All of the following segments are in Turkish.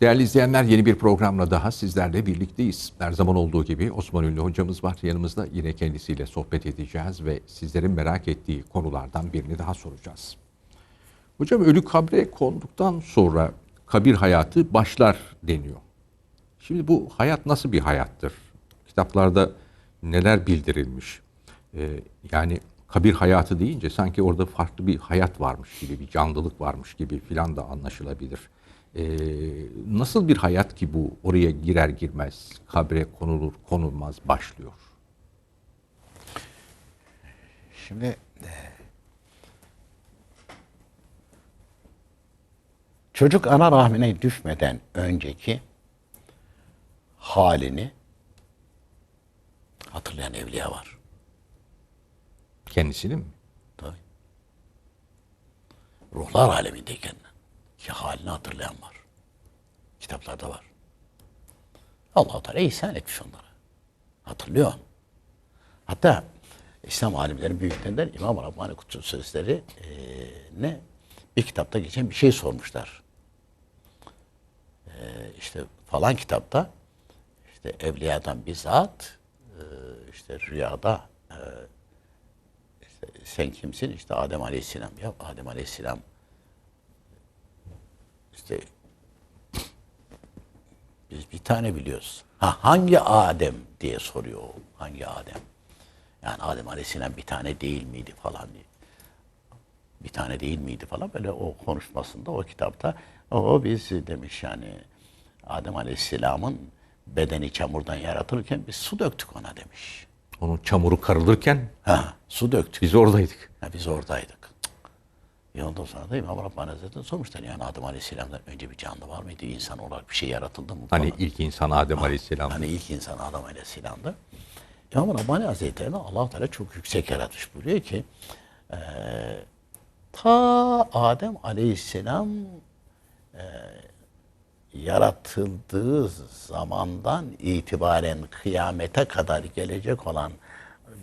Değerli izleyenler yeni bir programla daha sizlerle birlikteyiz. Her zaman olduğu gibi Osman Ünlü hocamız var yanımızda. Yine kendisiyle sohbet edeceğiz ve sizlerin merak ettiği konulardan birini daha soracağız. Hocam ölü kabre konduktan sonra kabir hayatı başlar deniyor. Şimdi bu hayat nasıl bir hayattır? Kitaplarda neler bildirilmiş? Ee, yani kabir hayatı deyince sanki orada farklı bir hayat varmış gibi, bir canlılık varmış gibi filan da anlaşılabilir. Ee, nasıl bir hayat ki bu oraya girer girmez, kabre konulur konulmaz başlıyor? Şimdi e, çocuk ana rahmine düşmeden önceki halini hatırlayan evliya var. Kendisini mi? Tabii. Ruhlar alemindeyken ki halini hatırlayan var. Kitaplarda var. Allah-u Teala ihsan etmiş onlara. Hatırlıyor. Hatta İslam alimleri büyüklerinden İmam Rabbani Kutsu Sözleri ne bir kitapta geçen bir şey sormuşlar. E, işte falan kitapta işte evliyadan bir zat işte rüyada işte sen kimsin? İşte Adem Aleyhisselam. Ya Adem Aleyhisselam işte biz bir tane biliyoruz. Ha hangi Adem diye soruyor o. Hangi Adem? Yani Adem Aleyhisselam bir tane değil miydi falan diye. Bir tane değil miydi falan böyle o konuşmasında o kitapta o biz demiş yani Adem Aleyhisselam'ın bedeni çamurdan yaratılırken biz su döktük ona demiş. Onun çamuru karılırken Ha, su döktük. biz oradaydık. Ha, biz oradaydık. E ondan sonra da İmam Rabbani Hazretleri sormuşlar. Yani Adem Aleyhisselam'dan önce bir canlı var mıydı? İnsan olarak bir şey yaratıldı mı? Hani falan. ilk insan Adem Aleyhisselam. Hani ilk insan Adem Aleyhisselam'dı. İmam Rabbani Hazretleri allah Teala çok yüksek yaratmış buyuruyor ki eee, ta Adem Aleyhisselam eee, yaratıldığı zamandan itibaren kıyamete kadar gelecek olan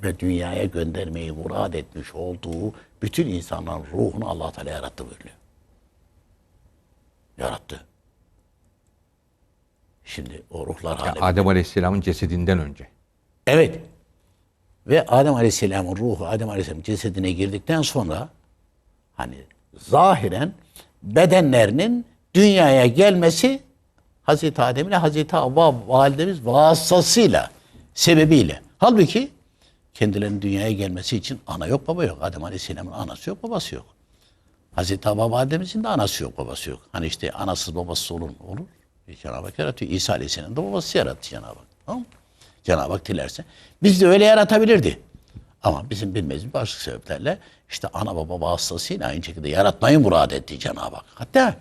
ve dünyaya göndermeyi murad etmiş olduğu bütün insanların ruhunu allah Teala yarattı buyuruyor. Yarattı. Şimdi o ruhlar Ya alemi- Adem Aleyhisselam'ın cesedinden önce. Evet. Ve Adem Aleyhisselam'ın ruhu Adem Aleyhisselam'ın cesedine girdikten sonra hani zahiren bedenlerinin dünyaya gelmesi Hazreti Adem ile Hazreti Havva validemiz vasıtasıyla, sebebiyle. Halbuki kendilerinin dünyaya gelmesi için ana yok baba yok. Adem Aleyhisselam'ın anası yok babası yok. Hazreti Havva validemizin de anası yok babası yok. Hani işte anasız babası olur mu? Olur. Cenab-ı Hak yaratıyor. İsa Aleyhisselam da babası yarattı Cenab-ı Hak. Tamam? Cenab-ı Hak dilerse. Biz de öyle yaratabilirdi. Ama bizim bilmediğimiz başka sebeplerle işte ana baba vasıtasıyla aynı şekilde yaratmayı murad etti Cenab-ı Hak. Hatta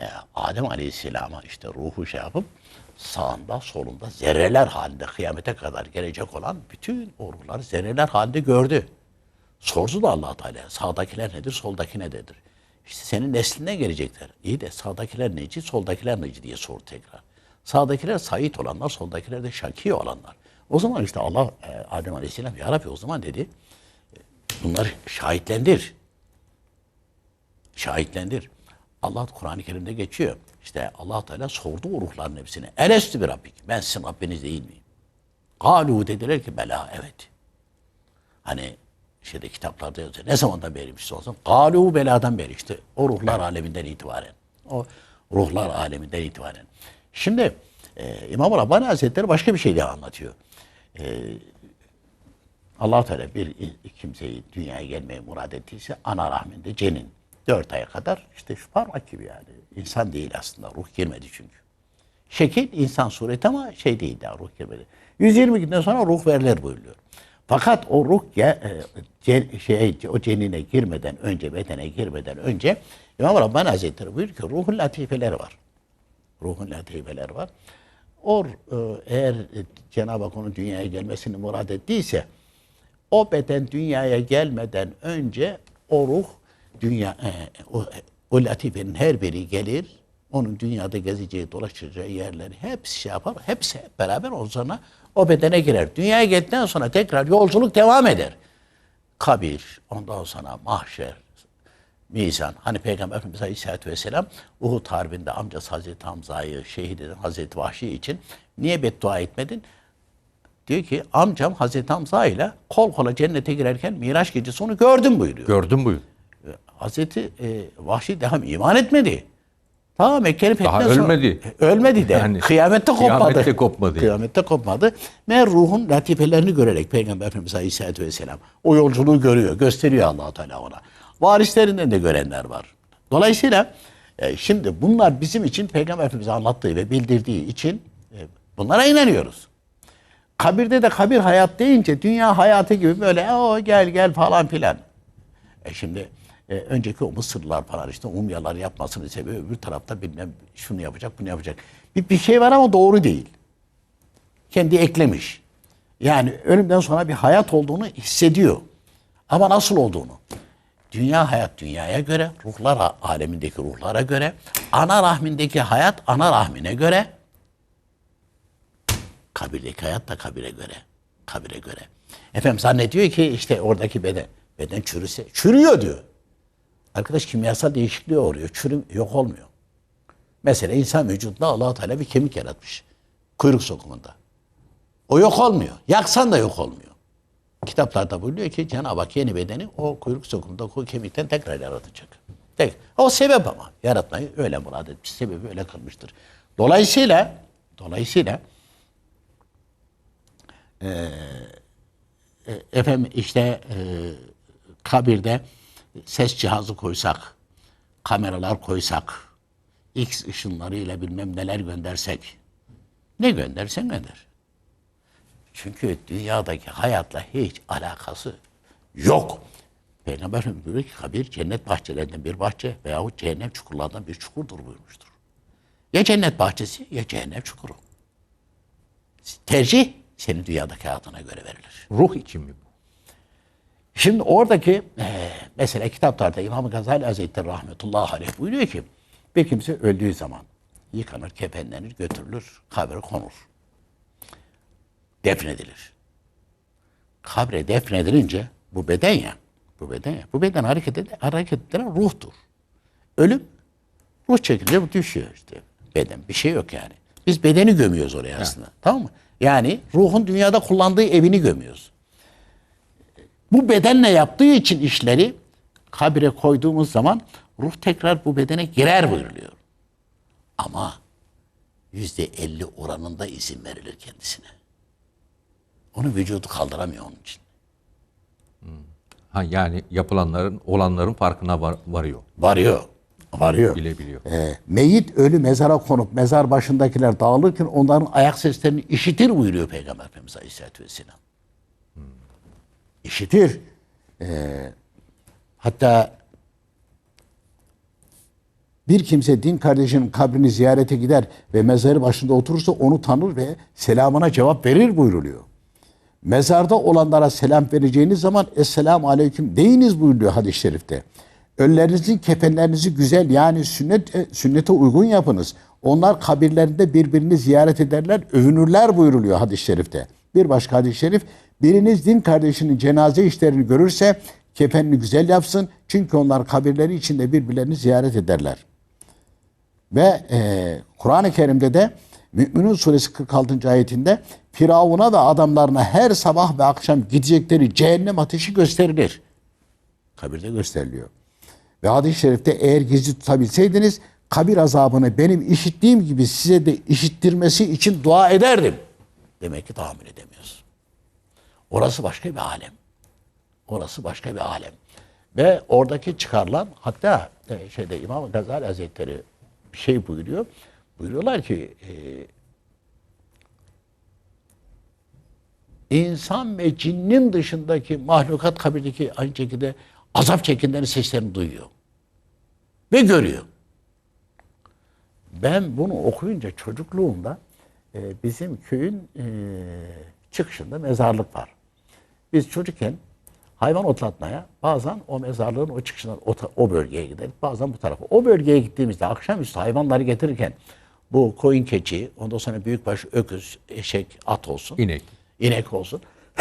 e, Adem Aleyhisselam'a işte ruhu şey yapıp sağında solunda zerreler halinde kıyamete kadar gelecek olan bütün o ruhları zerreler halinde gördü. Sordu da allah Teala sağdakiler nedir, soldaki nedir? İşte senin nesline gelecekler. İyi de sağdakiler neci, soldakiler neci diye sordu tekrar. Sağdakiler sayit olanlar, soldakiler de şaki olanlar. O zaman işte Allah e, Adem Aleyhisselam ya Rabbi o zaman dedi bunları şahitlendir. Şahitlendir. Allah Kur'an-ı Kerim'de geçiyor. İşte allah Teala sordu o ruhların hepsine. Elestü bir Rabbik. Ben sizin Rabbiniz değil miyim? Galu dediler ki bela evet. Hani şeyde kitaplarda yazıyor. Ne zamandan beriymiş olsun? Galu beladan beri işte. O ruhlar aleminden itibaren. O ruhlar aleminden itibaren. Şimdi e, İmam Rabbani Hazretleri başka bir şey daha anlatıyor. E, allah Teala bir kimseyi dünyaya gelmeye murad ettiyse ana rahminde cenin. Dört aya kadar işte şu parmak gibi yani. İnsan değil aslında. Ruh girmedi çünkü. Şekil insan sureti ama şey değil daha ruh girmedi. 120 günden sonra ruh verilir buyuruyor. Fakat o ruh ge- e, şey, o cenine girmeden önce, bedene girmeden önce İmam Rabbani Hazretleri buyuruyor ki ruhun latifeleri var. Ruhun latifeleri var. O e, eğer e, Cenab-ı Hak onun dünyaya gelmesini murad ettiyse o beden dünyaya gelmeden önce o ruh dünya e, o, o latifenin her biri gelir. Onun dünyada gezeceği, dolaşacağı yerleri hepsi şey yapar. Hepsi hep beraber o sonra o bedene girer. Dünyaya geldikten sonra tekrar yolculuk devam eder. Kabir, ondan sonra mahşer, mizan. Hani Peygamber Efendimiz Aleyhisselatü Vesselam Uhud Harbi'nde amcası Hazreti Hamza'yı şehit eden Hazreti Vahşi için niye beddua etmedin? Diyor ki amcam Hazreti Hamza ile kol kola cennete girerken Miraç gecesi onu gördüm buyuruyor. Gördün buyur. Hazreti e, Vahşi daha iman etmedi. Ta Mekke'nin Daha fethinden sonra- ölmedi. E, Ölmedi de. Yani kıyamette kopmadı. kıyamette kopmadı. Kıyamette kopmadı. Meğer ruhun latifelerini görerek Peygamber Efendimiz Aleyhisselatü Vesselam o yolculuğu görüyor. Gösteriyor allah Teala ona. Varislerinden de görenler var. Dolayısıyla e, şimdi bunlar bizim için Peygamber Efendimiz'e anlattığı ve bildirdiği için e, bunlara inanıyoruz. Kabirde de kabir hayat deyince dünya hayatı gibi böyle o gel gel falan filan. E şimdi e, önceki o Mısırlılar falan işte umyalar yapmasının sebebi öbür tarafta bilmem şunu yapacak bunu yapacak. Bir, bir şey var ama doğru değil. Kendi eklemiş. Yani ölümden sonra bir hayat olduğunu hissediyor. Ama nasıl olduğunu. Dünya hayat dünyaya göre, ruhlar alemindeki ruhlara göre, ana rahmindeki hayat ana rahmine göre, kabirdeki hayat da kabire göre. Kabire göre. Efendim zannediyor ki işte oradaki beden, beden çürüse, çürüyor diyor. Arkadaş kimyasal değişikliğe uğruyor. Çürüm yok olmuyor. Mesela insan vücudunda allah Teala bir kemik yaratmış. Kuyruk sokumunda. O yok olmuyor. Yaksan da yok olmuyor. Kitaplarda buyuruyor ki Cenab-ı Hak yeni bedeni o kuyruk sokumunda o kemikten tekrar yaratacak. Tek. O sebep ama. Yaratmayı öyle murad etmiş. Sebebi öyle kılmıştır. Dolayısıyla dolayısıyla e, efendim işte e, kabirde ses cihazı koysak, kameralar koysak, X ışınlarıyla bilmem neler göndersek, ne göndersen gönder. Çünkü dünyadaki hayatla hiç alakası yok. Peygamber buyuruyor ki kabir cennet bahçelerinden bir bahçe veyahut cehennem çukurlarından bir çukurdur buyurmuştur. Ya cennet bahçesi ya cehennem çukuru. Tercih senin dünyadaki hayatına göre verilir. Ruh için mi? Şimdi oradaki e, mesela kitaplarda İmam Gazali Hazretleri rahmetullahi aleyh buyuruyor ki bir kimse öldüğü zaman yıkanır, kefenlenir, götürülür, kabre konur. Defnedilir. Kabre defnedilince bu beden ya, bu beden ya, bu beden hareket eden, hareket eden ruhtur. Ölüm, ruh çekilince bu düşüyor işte. Beden, bir şey yok yani. Biz bedeni gömüyoruz oraya aslında. Tamam mı? Yani ruhun dünyada kullandığı evini gömüyoruz bu bedenle yaptığı için işleri kabire koyduğumuz zaman ruh tekrar bu bedene girer buyuruluyor. Ama yüzde elli oranında izin verilir kendisine. Onun vücudu kaldıramıyor onun için. Ha yani yapılanların, olanların farkına var- varıyor. Varıyor. Varıyor. Bilebiliyor. Ee, meyit ölü mezara konup mezar başındakiler dağılırken onların ayak seslerini işitir buyuruyor Peygamber Efendimiz Aleyhisselatü Vesselam. İşitir. Ee, hatta bir kimse din kardeşinin kabrini ziyarete gider ve mezarı başında oturursa onu tanır ve selamına cevap verir buyruluyor. Mezarda olanlara selam vereceğiniz zaman Esselamu Aleyküm deyiniz buyuruyor hadis-i şerifte. Ölülerinizin kefenlerinizi güzel yani sünnet, e, sünnete uygun yapınız. Onlar kabirlerinde birbirini ziyaret ederler, övünürler buyuruluyor hadis-i şerifte. Bir başka hadis-i şerif, biriniz din kardeşinin cenaze işlerini görürse kefenini güzel yapsın. Çünkü onlar kabirleri içinde birbirlerini ziyaret ederler. Ve e, Kur'an-ı Kerim'de de Mü'minun suresi 46. ayetinde Firavun'a ve adamlarına her sabah ve akşam gidecekleri cehennem ateşi gösterilir. Kabirde gösteriliyor. Ve hadis-i şerifte eğer gizli tutabilseydiniz kabir azabını benim işittiğim gibi size de işittirmesi için dua ederdim. Demek ki tahammül edemiyoruz. Orası başka bir alem. Orası başka bir alem. Ve oradaki çıkarılan hatta e, şeyde İmam Gazali Hazretleri bir şey buyuruyor. Buyuruyorlar ki e, insan ve cinnin dışındaki mahlukat kabirdeki aynı şekilde azap çekenlerin seslerini duyuyor. Ve görüyor. Ben bunu okuyunca çocukluğumda e, bizim köyün e, çıkışında mezarlık var. Biz çocukken hayvan otlatmaya bazen o mezarlığın o çıkışından o, o bölgeye gideriz. Bazen bu tarafa. O bölgeye gittiğimizde akşamüstü hayvanları getirirken bu koyun keçi, ondan sonra büyükbaş öküz, eşek, at olsun. İnek. inek olsun.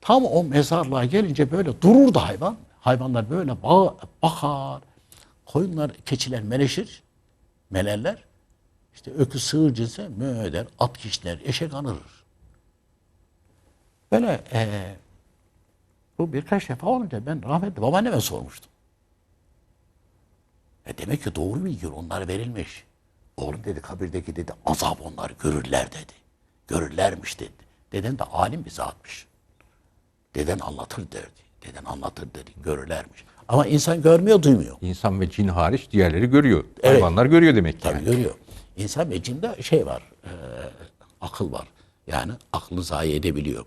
Tam o mezarlığa gelince böyle dururdu hayvan. Hayvanlar böyle bağ, bakar. Koyunlar, keçiler meleşir. Melerler. İşte öküz sığır cinse mö eder. At kişiler, eşek anırır. Böyle eee, bu birkaç defa olunca ben rahmetli babaanneme sormuştum. E demek ki doğru bilgi onlara verilmiş. Oğlum dedi kabirdeki dedi azap onlar görürler dedi. Görürlermiş dedi. Deden de alim bir zatmış. Deden anlatır derdi. Deden anlatır dedi. Görürlermiş. Ama insan görmüyor, duymuyor. İnsan ve cin hariç diğerleri görüyor. Evet. Hayvanlar görüyor demek ki. Tabii yani. görüyor. İnsan ve cinde şey var, e, akıl var. Yani aklını zayi edebiliyor.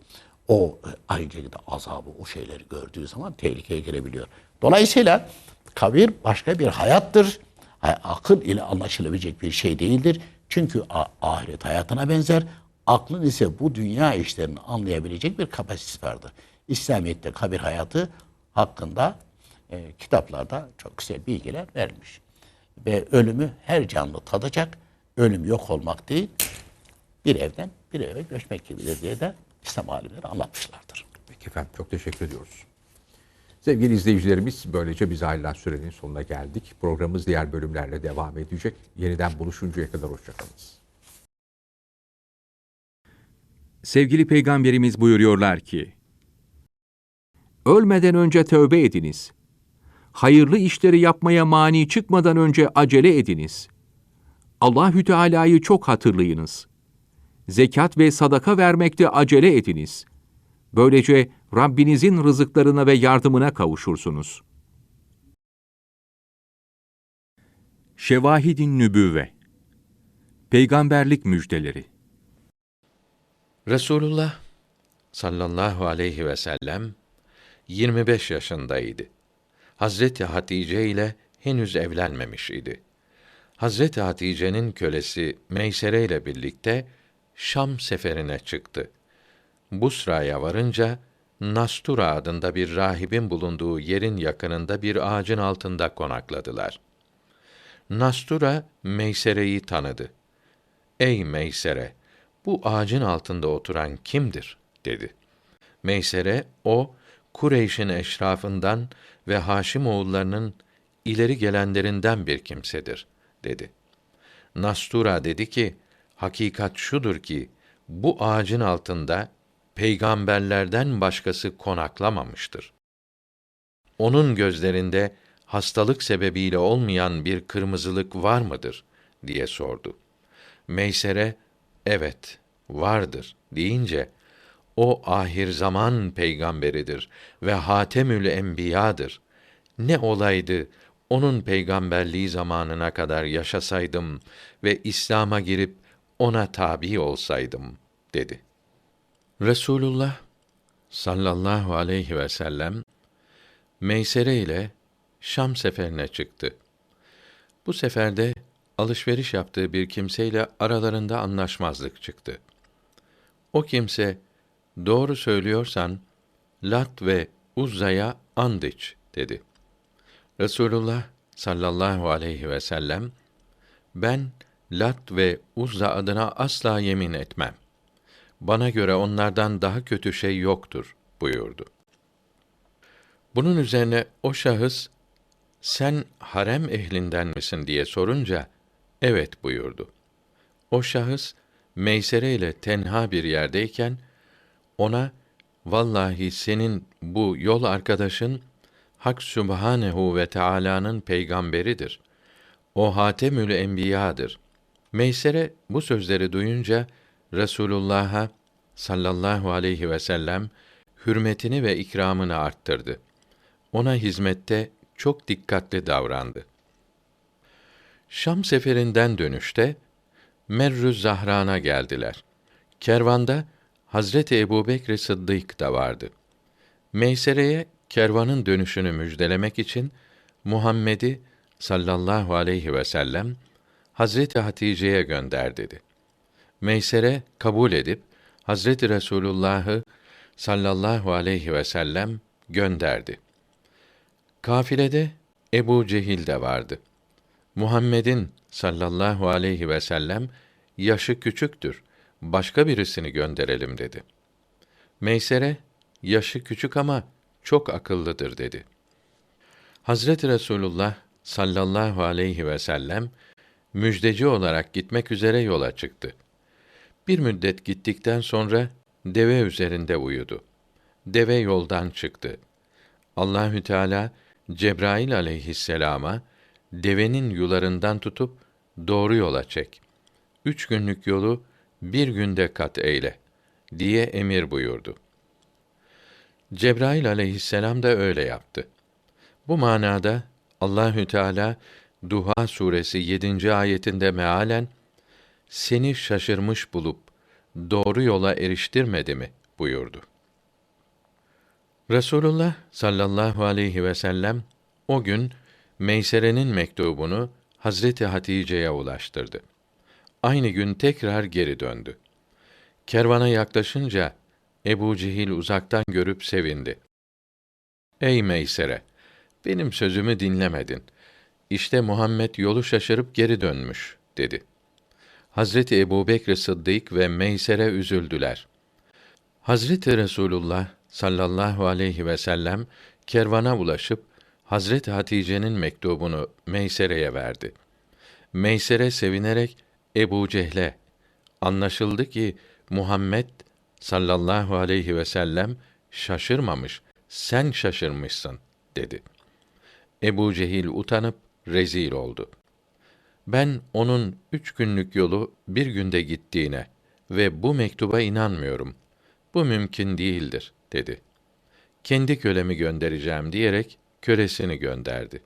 O aynı şekilde azabı, o şeyleri gördüğü zaman tehlikeye girebiliyor. Dolayısıyla kabir başka bir hayattır. Ha- Akıl ile anlaşılabilecek bir şey değildir. Çünkü ahiret hayatına benzer. Aklın ise bu dünya işlerini anlayabilecek bir kapasitesi vardır. İslamiyet'te kabir hayatı hakkında e, kitaplarda çok güzel bilgiler vermiş. Ve ölümü her canlı tadacak. Ölüm yok olmak değil, bir evden bir eve göçmek gibidir diye de İslam alimleri anlatmışlardır. Peki efendim çok teşekkür ediyoruz. Sevgili izleyicilerimiz böylece biz ayrılan sürenin sonuna geldik. Programımız diğer bölümlerle devam edecek. Yeniden buluşuncaya kadar hoşçakalınız. Sevgili Peygamberimiz buyuruyorlar ki, Ölmeden önce tövbe ediniz. Hayırlı işleri yapmaya mani çıkmadan önce acele ediniz. Allahü Teala'yı çok hatırlayınız. Zekat ve sadaka vermekte acele ediniz. Böylece Rabbinizin rızıklarına ve yardımına kavuşursunuz. Şevahidin Nübüvve Peygamberlik Müjdeleri Resulullah sallallahu aleyhi ve sellem 25 yaşındaydı. Hazreti Hatice ile henüz evlenmemiş idi. Hazreti Hatice'nin kölesi Meysere ile birlikte Şam seferine çıktı. Busra'ya varınca Nastura adında bir rahibin bulunduğu yerin yakınında bir ağacın altında konakladılar. Nastura Meysere'yi tanıdı. Ey Meysere, bu ağacın altında oturan kimdir? dedi. Meysere, o, Kureyş'in eşrafından ve Haşim oğullarının ileri gelenlerinden bir kimsedir, dedi. Nastura dedi ki, hakikat şudur ki, bu ağacın altında peygamberlerden başkası konaklamamıştır. Onun gözlerinde hastalık sebebiyle olmayan bir kırmızılık var mıdır diye sordu. Meysere, evet, vardır deyince, o ahir zaman peygamberidir ve hatemül enbiyadır. Ne olaydı onun peygamberliği zamanına kadar yaşasaydım ve İslam'a girip ona tabi olsaydım dedi. Resulullah sallallahu aleyhi ve sellem Meysere ile Şam seferine çıktı. Bu seferde alışveriş yaptığı bir kimseyle aralarında anlaşmazlık çıktı. O kimse, doğru söylüyorsan, Lat ve Uzza'ya and iç, dedi. Resulullah sallallahu aleyhi ve sellem, ben Lat ve Uzza adına asla yemin etmem. Bana göre onlardan daha kötü şey yoktur, buyurdu. Bunun üzerine o şahıs, sen harem ehlinden misin diye sorunca, evet buyurdu. O şahıs, Meysere ile tenha bir yerdeyken, ona, vallahi senin bu yol arkadaşın, Hak Sübhanehu ve Teâlâ'nın peygamberidir. O Hatemül Enbiya'dır. Meysere bu sözleri duyunca, Resulullah'a sallallahu aleyhi ve sellem hürmetini ve ikramını arttırdı. Ona hizmette çok dikkatli davrandı. Şam seferinden dönüşte Merrü Zahran'a geldiler. Kervanda Hazreti Ebubekr Sıddık da vardı. Meysere'ye kervanın dönüşünü müjdelemek için Muhammed'i sallallahu aleyhi ve sellem Hazreti Hatice'ye gönder dedi. Meysere kabul edip Hazreti Resulullah'ı sallallahu aleyhi ve sellem gönderdi. Kafilede Ebu Cehil de vardı. Muhammed'in sallallahu aleyhi ve sellem yaşı küçüktür. Başka birisini gönderelim dedi. Meysere yaşı küçük ama çok akıllıdır dedi. Hazreti Resulullah sallallahu aleyhi ve sellem müjdeci olarak gitmek üzere yola çıktı. Bir müddet gittikten sonra deve üzerinde uyudu. Deve yoldan çıktı. Allahü Teala Cebrail aleyhisselama devenin yularından tutup doğru yola çek. Üç günlük yolu bir günde kat eyle diye emir buyurdu. Cebrail aleyhisselam da öyle yaptı. Bu manada Allahü Teala Duha suresi 7. ayetinde mealen seni şaşırmış bulup doğru yola eriştirmedi mi buyurdu. Resulullah sallallahu aleyhi ve sellem o gün Meysere'nin mektubunu Hazreti Hatice'ye ulaştırdı. Aynı gün tekrar geri döndü. Kervana yaklaşınca Ebu Cehil uzaktan görüp sevindi. Ey Meysere! Benim sözümü dinlemedin. İşte Muhammed yolu şaşırıp geri dönmüş, dedi. Hazreti Ebubekr Sıddık ve Meysere üzüldüler. Hazreti Resulullah sallallahu aleyhi ve sellem kervana ulaşıp Hazreti Hatice'nin mektubunu Meysere'ye verdi. Meysere sevinerek Ebu Cehle anlaşıldı ki Muhammed sallallahu aleyhi ve sellem şaşırmamış, sen şaşırmışsın dedi. Ebu Cehil utanıp rezil oldu. Ben onun üç günlük yolu bir günde gittiğine ve bu mektuba inanmıyorum. Bu mümkün değildir, dedi. Kendi kölemi göndereceğim diyerek kölesini gönderdi.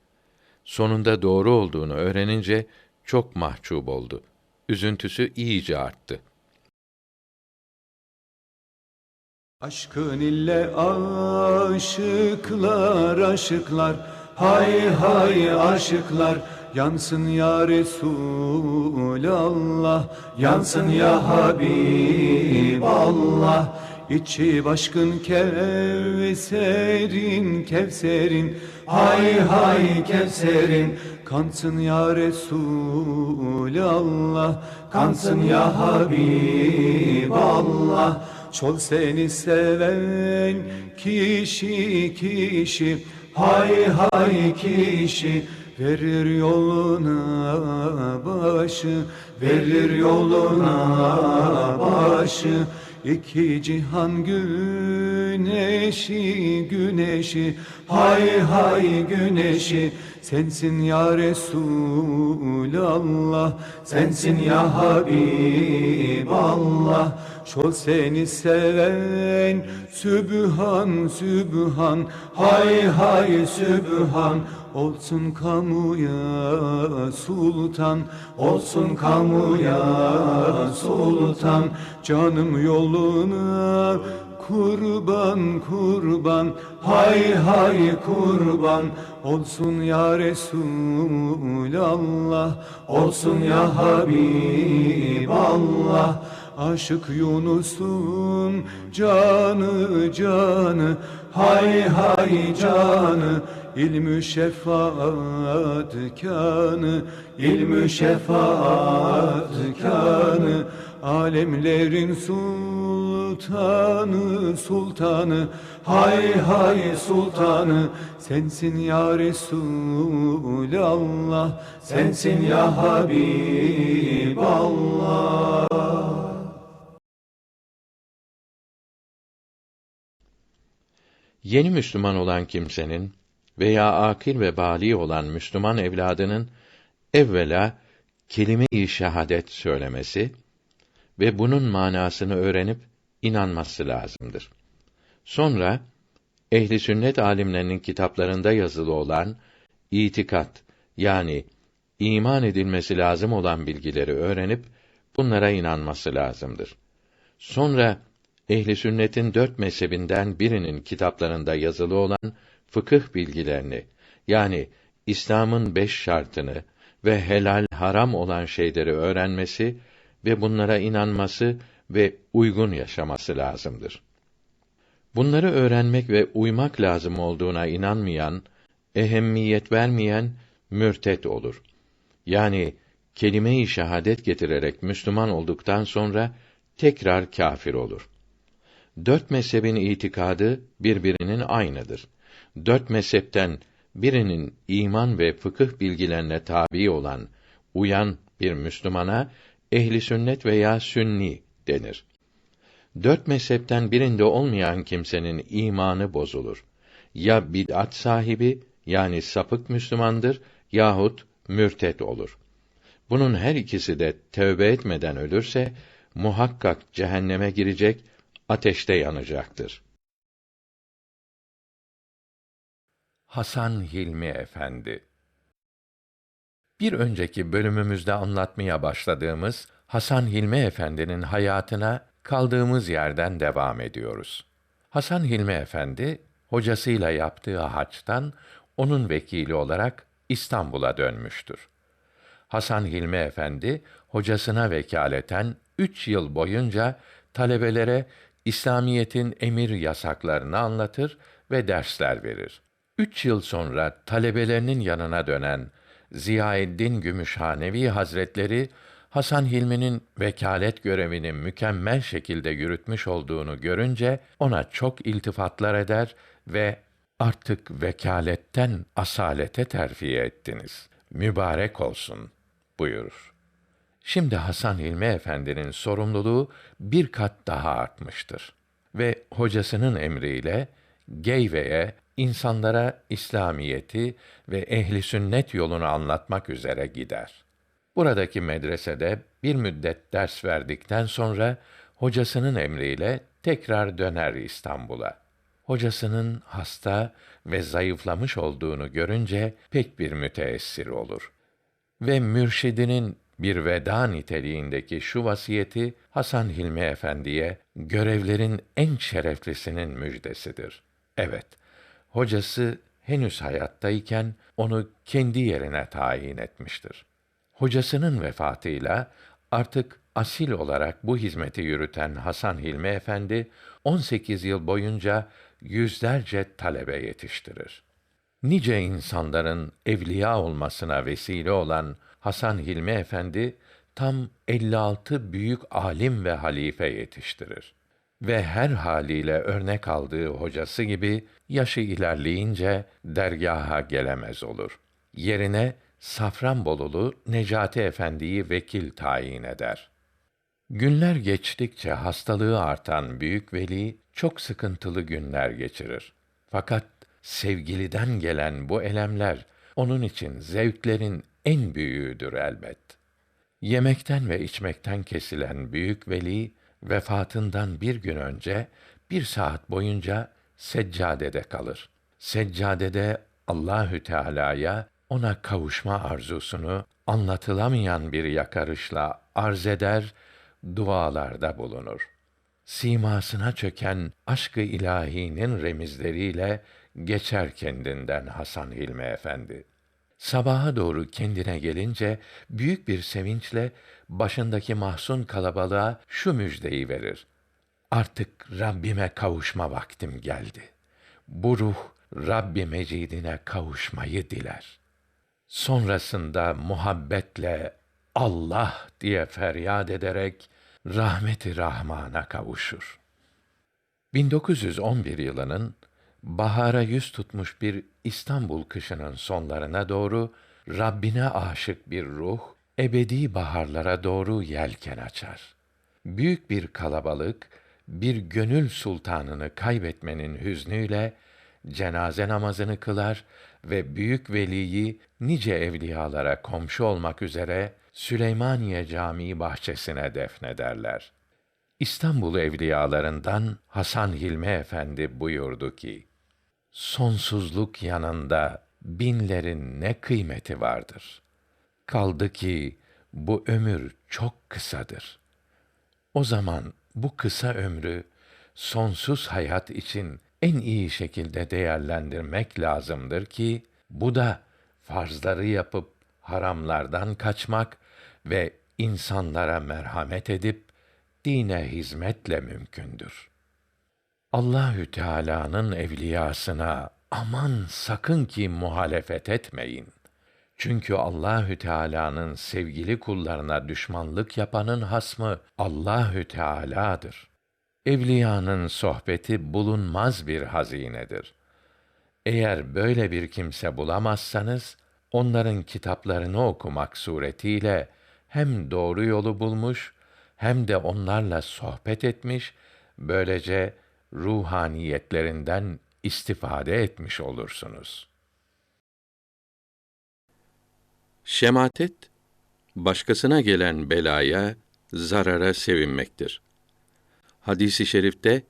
Sonunda doğru olduğunu öğrenince çok mahcup oldu. Üzüntüsü iyice arttı. Aşkın ile aşıklar aşıklar hay hay aşıklar yansın ya Resulallah yansın ya Habiballah. İçi başkın kevserin kevserin hay hay kevserin. Kansın ya Resulallah kansın ya Habiballah. Çol seni seven kişi kişi Hay hay kişi Verir yoluna başı Verir yoluna başı. İki cihan güneşi güneşi. Hay hay güneşi Sensin ya Resulallah Sensin ya Habiballah Şol seni seven Sübhan Sübhan Hay hay Sübhan. Olsun kamuya sultan Olsun kamuya sultan. Canım yoluna kurban kurban Hay hay kurban. Olsun ya Resulallah Olsun ya Habiballah Aşık Yunus'un canı canı Hay hay canı. İlmü şefaat kanı İlmü şefaat kanı Alemlerin sultanı sultanı Hay hay sultanı. Sensin ya Resulallah Sensin ya Habiballah Yeni Müslüman olan kimsenin veya akil ve bali olan Müslüman evladının evvela kelime-i şehadet söylemesi ve bunun manasını öğrenip inanması lazımdır. Sonra ehli sünnet alimlerinin kitaplarında yazılı olan itikat yani iman edilmesi lazım olan bilgileri öğrenip bunlara inanması lazımdır. Sonra ehli sünnetin dört mezhebinden birinin kitaplarında yazılı olan fıkıh bilgilerini yani İslam'ın beş şartını ve helal haram olan şeyleri öğrenmesi ve bunlara inanması ve uygun yaşaması lazımdır. Bunları öğrenmek ve uymak lazım olduğuna inanmayan, ehemmiyet vermeyen mürtet olur. Yani kelime-i şehadet getirerek Müslüman olduktan sonra tekrar kâfir olur. Dört mezhebin itikadı birbirinin aynıdır. Dört mezhepten birinin iman ve fıkıh bilgilerine tabi olan, uyan bir Müslümana ehli sünnet veya sünni denir. Dört mezhepten birinde olmayan kimsenin imanı bozulur. Ya bid'at sahibi yani sapık Müslümandır yahut mürtet olur. Bunun her ikisi de tövbe etmeden ölürse muhakkak cehenneme girecek, ateşte yanacaktır. Hasan Hilmi Efendi Bir önceki bölümümüzde anlatmaya başladığımız Hasan Hilmi Efendi'nin hayatına kaldığımız yerden devam ediyoruz. Hasan Hilmi Efendi hocasıyla yaptığı haçtan onun vekili olarak İstanbul'a dönmüştür. Hasan Hilmi Efendi hocasına vekaleten üç yıl boyunca talebelere İslamiyetin emir yasaklarını anlatır ve dersler verir. Üç yıl sonra talebelerinin yanına dönen Ziyaeddin Gümüşhanevi Hazretleri Hasan Hilmi'nin vekalet görevini mükemmel şekilde yürütmüş olduğunu görünce ona çok iltifatlar eder ve artık vekaletten asalete terfi ettiniz. Mübarek olsun buyurur. Şimdi Hasan Hilmi Efendi'nin sorumluluğu bir kat daha artmıştır ve hocasının emriyle Geyve'ye insanlara İslamiyeti ve ehli sünnet yolunu anlatmak üzere gider. Buradaki medresede bir müddet ders verdikten sonra hocasının emriyle tekrar döner İstanbul'a. Hocasının hasta ve zayıflamış olduğunu görünce pek bir müteessir olur. Ve mürşidinin bir veda niteliğindeki şu vasiyeti Hasan Hilmi Efendi'ye görevlerin en şereflisinin müjdesidir. Evet, hocası henüz hayattayken onu kendi yerine tayin etmiştir. Hocasının vefatıyla artık asil olarak bu hizmeti yürüten Hasan Hilmi Efendi 18 yıl boyunca yüzlerce talebe yetiştirir. Nice insanların evliya olmasına vesile olan Hasan Hilmi Efendi tam 56 büyük alim ve halife yetiştirir. Ve her haliyle örnek aldığı hocası gibi yaşı ilerleyince dergaha gelemez olur. Yerine Safranbolulu Necati Efendi'yi vekil tayin eder. Günler geçtikçe hastalığı artan büyük veli çok sıkıntılı günler geçirir. Fakat sevgiliden gelen bu elemler onun için zevklerin en büyüğüdür elbet. Yemekten ve içmekten kesilen büyük veli vefatından bir gün önce bir saat boyunca seccadede kalır. Seccadede Allahü Teala'ya ona kavuşma arzusunu anlatılamayan bir yakarışla arz eder, dualarda bulunur. Simasına çöken aşkı ilahinin remizleriyle geçer kendinden Hasan Hilmi Efendi. Sabaha doğru kendine gelince büyük bir sevinçle başındaki mahzun kalabalığa şu müjdeyi verir. Artık Rabbime kavuşma vaktim geldi. Bu ruh Rabbi mecidine kavuşmayı diler. Sonrasında muhabbetle Allah diye feryat ederek rahmeti Rahman'a kavuşur. 1911 yılının bahara yüz tutmuş bir İstanbul kışının sonlarına doğru Rabbine aşık bir ruh ebedi baharlara doğru yelken açar. Büyük bir kalabalık bir gönül sultanını kaybetmenin hüznüyle cenaze namazını kılar ve büyük veliyi nice evliyalara komşu olmak üzere Süleymaniye Camii bahçesine defnederler. İstanbul evliyalarından Hasan Hilmi Efendi buyurdu ki: Sonsuzluk yanında binlerin ne kıymeti vardır. Kaldı ki bu ömür çok kısadır. O zaman bu kısa ömrü sonsuz hayat için en iyi şekilde değerlendirmek lazımdır ki bu da farzları yapıp haramlardan kaçmak ve insanlara merhamet edip dine hizmetle mümkündür. Allahü Teala'nın evliyasına aman sakın ki muhalefet etmeyin. Çünkü Allahü Teala'nın sevgili kullarına düşmanlık yapanın hasmı Allahü Teala'dır. Evliyanın sohbeti bulunmaz bir hazinedir. Eğer böyle bir kimse bulamazsanız, onların kitaplarını okumak suretiyle hem doğru yolu bulmuş, hem de onlarla sohbet etmiş, böylece ruhaniyetlerinden istifade etmiş olursunuz. Şematet, başkasına gelen belaya, zarara sevinmektir. Hadisi i şerifte,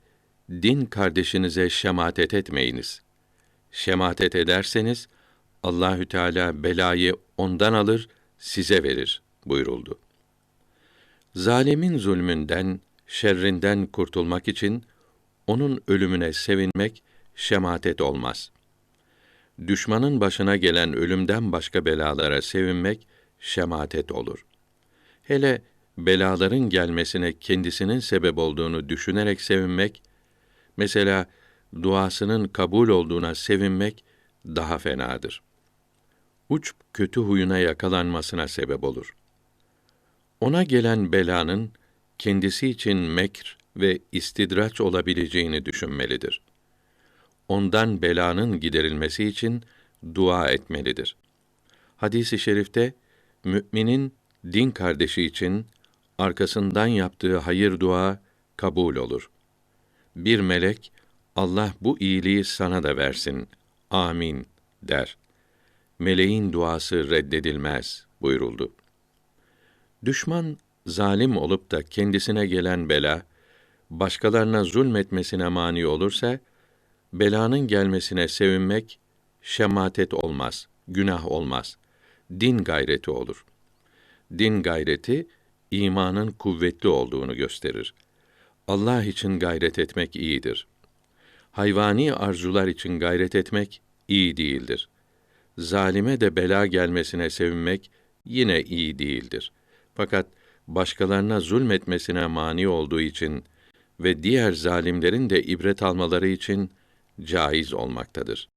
din kardeşinize şematet etmeyiniz. Şematet ederseniz, Allahü Teala belayı ondan alır, size verir buyuruldu. Zalimin zulmünden, şerrinden kurtulmak için onun ölümüne sevinmek şematet olmaz. Düşmanın başına gelen ölümden başka belalara sevinmek şematet olur. Hele belaların gelmesine kendisinin sebep olduğunu düşünerek sevinmek, mesela duasının kabul olduğuna sevinmek daha fenadır. Uç kötü huyuna yakalanmasına sebep olur. Ona gelen belanın kendisi için mekr ve istidraç olabileceğini düşünmelidir. Ondan belanın giderilmesi için dua etmelidir. Hadis-i şerifte müminin din kardeşi için arkasından yaptığı hayır dua kabul olur. Bir melek Allah bu iyiliği sana da versin. Amin der. Meleğin duası reddedilmez buyuruldu. Düşman zalim olup da kendisine gelen bela başkalarına zulmetmesine mani olursa belanın gelmesine sevinmek şematet olmaz, günah olmaz. Din gayreti olur. Din gayreti imanın kuvvetli olduğunu gösterir. Allah için gayret etmek iyidir. Hayvani arzular için gayret etmek iyi değildir. Zalime de bela gelmesine sevinmek yine iyi değildir. Fakat başkalarına zulmetmesine mani olduğu için ve diğer zalimlerin de ibret almaları için caiz olmaktadır.